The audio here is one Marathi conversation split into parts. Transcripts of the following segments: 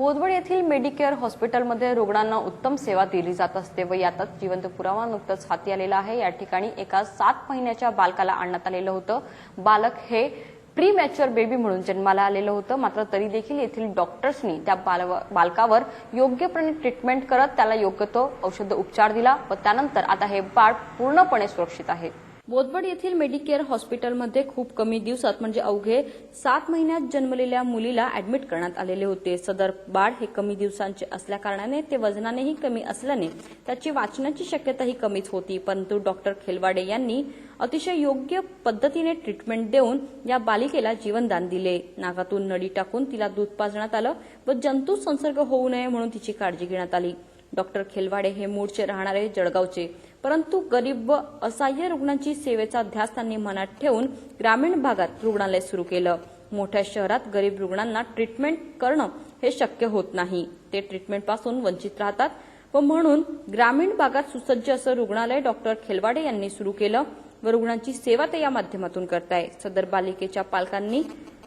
बोदवड येथील मेडिकेअर हॉस्पिटलमध्ये रुग्णांना उत्तम सेवा दिली जात असते व यातच जिवंत पुरावा नुकतंच हाती आलेला आहे. या ठिकाणी एका सात महिन्याच्या बालकाला आणण्यात आलेलं होतं. बालक हे प्री मॅच्युअर बेबी म्हणून जन्माला आलेलं होतं. मात्र तरी देखील येथील डॉक्टर्सनी त्या बालव- बालकावर योग्यपणे ट्रीटमेंट करत त्याला योग्य तो औषध उपचार दिला व त्यानंतर आता हे बाळ पूर्णपणे सुरक्षित आहे. बोदबड येथील मेडिकेअर हॉस्पिटलमध्ये खूप कमी दिवसात म्हणजे अवघे सात महिन्यात जन्मलेल्या मुलीला ऍडमिट करण्यात आलेले होते. सदर बाळ हे कमी दिवसांचे असल्याकारणाने ते वजनानेही कमी असल्याने त्याची वाचण्याची शक्यताही कमीच होती. परंतु डॉक्टर खेलवाडे यांनी अतिशय योग्य पद्धतीने ट्रीटमेंट देऊन या बालिकेला जीवनदान दिले. नाकातून नळी टाकून तिला दूध पाजण्यात आलं व जंतू संसर्ग होऊ नये म्हणून तिची काळजी घेण्यात आली. डॉक्टर खेलवाडे हे मूळचे राहणारे जळगावचे. परंतु गरीब व असहाय्य रुग्णांची सेवेचा ध्यास त्यांनी मनात ठेवून ग्रामीण भागात रुग्णालय सुरू केलं. मोठ्या शहरात गरीब रुग्णांना ट्रीटमेंट करणं हे शक्य होत नाही. ते ट्रीटमेंटपासून वंचित राहतात व म्हणून ग्रामीण भागात सुसज्ज असं रुग्णालय डॉक्टर खेलवाडे यांनी सुरू केलं व रुग्णांची सेवा ते या माध्यमातून करताय. सदर बालिकेच्या पालकांनी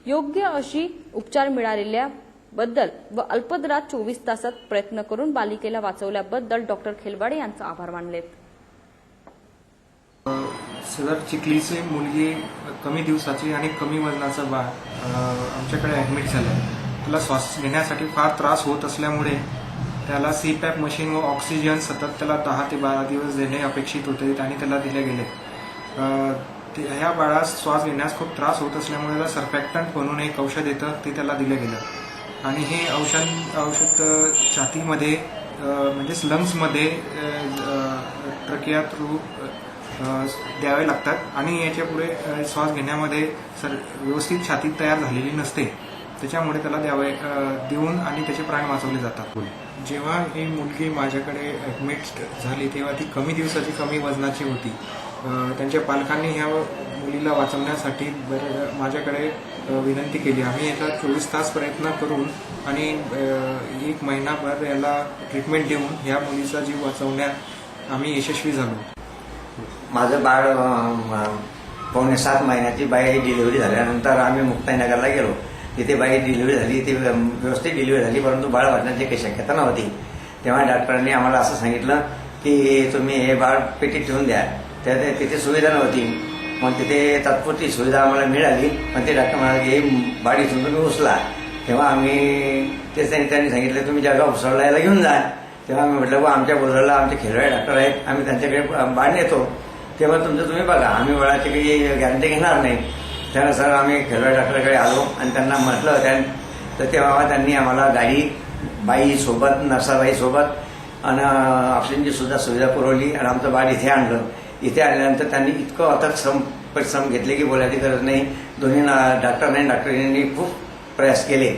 योग्य अशी उपचार मिळालेल्या बद्दल व अल्पदरात चोवीस तासात प्रयत्न करून बालिकेला वाचवल्याबद्दल डॉक्टर खेलवाडे यांचा आभार मानलेत सदर चिखलीची मुलगी कमी दिवसाची आणि कमी वजनाचा बाळ आमच्याकडे ॲडमिट झालं त्याला श्वास घेण्यासाठी फार त्रास होत असल्यामुळे त्याला सी पॅप मशीन व ऑक्सिजन सतत त्याला दहा ते बारा दिवस देणे अपेक्षित होते आणि त्याला दिले गेले. ह्या बाळास श्वास घेण्यास खूप त्रास होत असल्यामुळे त्याला सर्फॅक्टंट म्हणून एक औषध येतं ते त्याला दिलं गेलं. आणि हे औषध औषध छातीमध्ये म्हणजेच लंग्समध्ये ट्रकिया थ्रू द्यावे लागतात. आणि याच्यापुढे श्वास घेण्यामध्ये सर व्यवस्थित छाती तयार झालेली नसते. त्याच्यामुळे त्याला द्यावे देऊन आणि त्याचे प्राण वाचवले जातात. जेव्हा ही मुलगी माझ्याकडे ॲडमिट झाली तेव्हा ती कमी दिवसाची कमी वजनाची होती. त्यांच्या पालकांनी ह्या मुलीला वाचवण्यासाठी बर माझ्याकडे विनंती केली. आम्ही याला चोवीस तास प्रयत्न करून आणि एक महिनाभर याला ट्रीटमेंट देऊन ह्या मुलीचा जीव वाचवण्यात आम्ही यशस्वी झालो. माझं बाळ पावणे सात महिन्याची बाई डिलिव्हरी झाल्यानंतर आम्ही मुक्ताईनगरला गेलो. तिथे बाई डिलिव्हरी झाली ती व्यवस्थित डिलिव्हरी झाली परंतु बाळ वाढण्याची काही शक्यता नव्हती. तेव्हा डॉक्टरांनी आम्हाला असं सांगितलं की तुम्ही हे बाळ पेटीत ठेवून द्या. तर तिथे सुविधा नव्हती. मग तिथे तात्पुरती सुविधा आम्हाला मिळाली. पण ते डॉक्टर म्हणाले की बाडी तुम्ही उचला. तेव्हा आम्ही ते त्यांनी त्यांनी सांगितलं तुम्ही जागा उसळला याला घेऊन जा. तेव्हा आम्ही म्हटलं बा आमच्या बोलवला आमचे खेळवाडे डॉक्टर आहेत. आम्ही त्यांच्याकडे बाण नेतो. तेव्हा तुमचं तुम्ही बघा. आम्ही बाळाची काही गॅरंटी घेणार नाही. त्यानुसार आम्ही खेळवाडे डॉक्टरकडे आलो आणि त्यांना म्हटलं त्या तर तेव्हा त्यांनी आम्हाला गाडी बाई सोबत नर्साबाई सोबत आणि ऑक्सिजनची सुद्धा सुविधा पुरवली आणि आमचं बाड इथे आणलं. इथे आल्यानंतर त्यांनी इतकं अथक श्रम परिश्रम घेतले की बोलायची गरज नाही. दोन्ही डॉक्टर आणि डॉक्टरांनी खूप प्रयास केले.